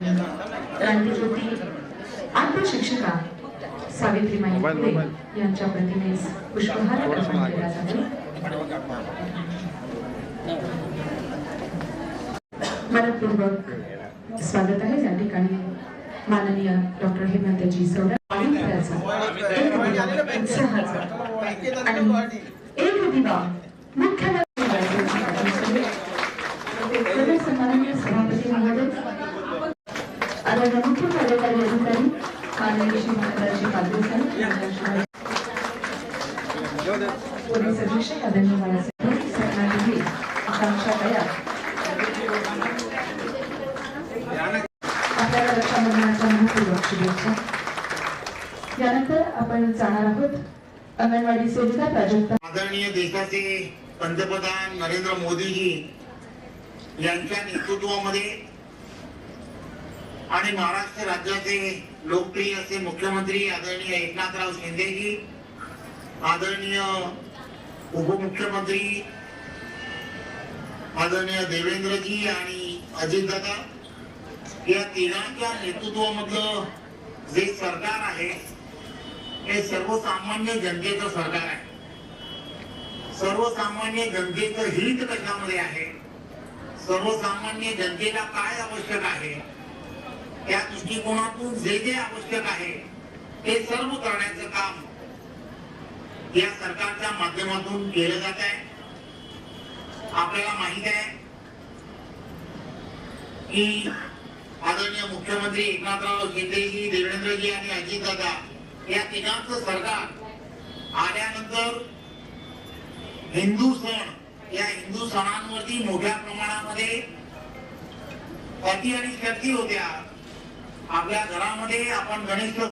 क्रांतीज्योती आत्मशिक्षिका सावित्रीमाई फुले यांच्या प्रतिमेस पुष्पहार अर्पण केला जातो. मनपूर्वक स्वागत आहे. या ठिकाणी माननीय डॉक्टर हेमंतजी सौरा उत्साहाचा आणि एक दिवा मुख्यमंत्री आदरणीय मुख्य कार्यकारी अधिकारी माननीय श्री महाराजी पाटील साहेब पोलीस अधीक्षक आदरणीय बाळासाहेब सरकारने आकांक्षा तयार. आपल्याला रक्षाबंधनाच्या मनपूर्वक शुभेच्छा यानंतर आपण जाणार आहोत अंगणवाडी सेविका प्राजक्ता आदरणीय देशाचे पंतप्रधान नरेंद्र मोदीजी यांच्या नेतृत्वामध्ये आणि महाराष्ट्र राज्याचे लोकप्रिय असे मुख्यमंत्री आदरणीय एकनाथराव शिंदेजी आदरणीय उपमुख्यमंत्री आदरणीय देवेंद्रजी आणि अजितदादा या तिघांच्या नेतृत्वामधलं जे सरकार आहे हे सर्वसामान्य जनतेचं सरकार आहे. सर्वसामान्य जनतेचं हित कशामध्ये आहे? सर्वसामान्य जनतेला काय आवश्यक आहे? त्या दृष्टिकोनातून जे जे आवश्यक आहे ते सर्व करण्याचं काम या सरकारच्या माध्यमातून केलं जात आहे. आपल्याला माहीत आहे की आदरणीय मुख्यमंत्री एकनाथराव शिंदेजी देवेंद्रजी आणि अजितदादा या तिघांचं सरकार आल्यानंतर हिंदू सण या हिंदू सणांवरती मोठ्या प्रमाणामध्ये अति आणि शर्ती होत्या. आपल्या घरामध्ये आपण गणेश